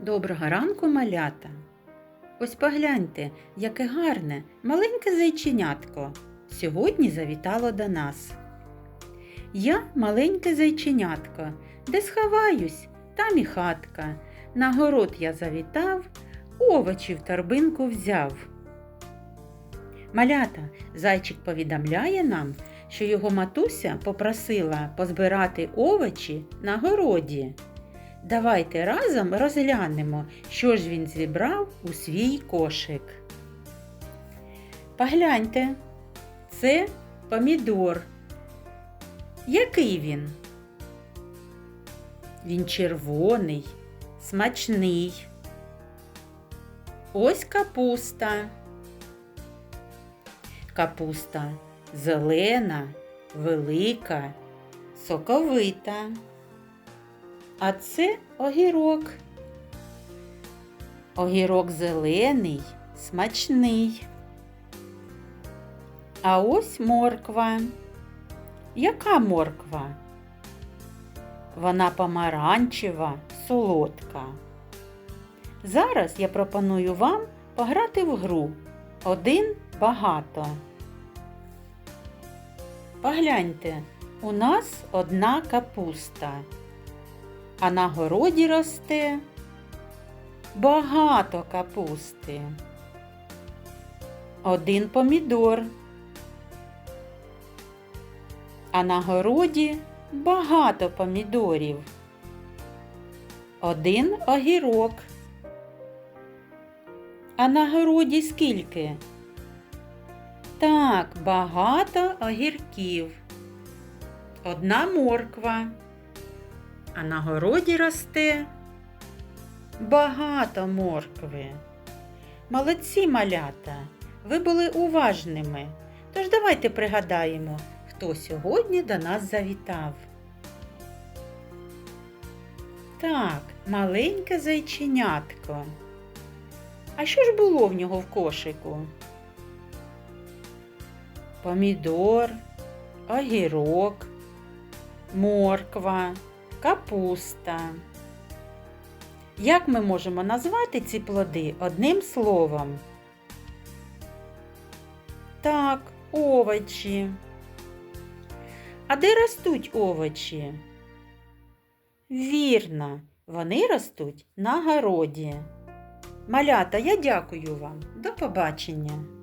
Доброго ранку, малята. Ось погляньте, яке гарне, маленьке зайченятко сьогодні завітало до нас. Я маленьке зайченятко, де сховаюсь, там і хатка. На город я завітав, овочі в торбинку взяв. Малята, зайчик повідомляє нам, що його матуся попросила позбирати овочі на городі. Давайте разом розглянемо, що ж він зібрав у свій кошик. Погляньте, це помідор. Який він? Він червоний, смачний. Ось капуста. Капуста зелена, велика, соковита. А це огірок. Огірок зелений, смачний. А ось морква. Яка морква? Вона помаранчева, солодка. Зараз я пропоную вам пограти в гру один багато. Погляньте, у нас одна капуста а на городі росте багато капусти. Один помідор, а на городі багато помідорів. Один огірок. А на городі скільки? Так, багато огірків. Одна морква а на городі росте багато моркви. Молодці малята, ви були уважними. Тож давайте пригадаємо, хто сьогодні до нас завітав. Так, маленьке зайченятко. А що ж було в нього в кошику? Помідор, огірок, морква капуста. Як ми можемо назвати ці плоди одним словом? Так, овочі. А де ростуть овочі? Вірно, вони ростуть на городі. Малята, я дякую вам. До побачення!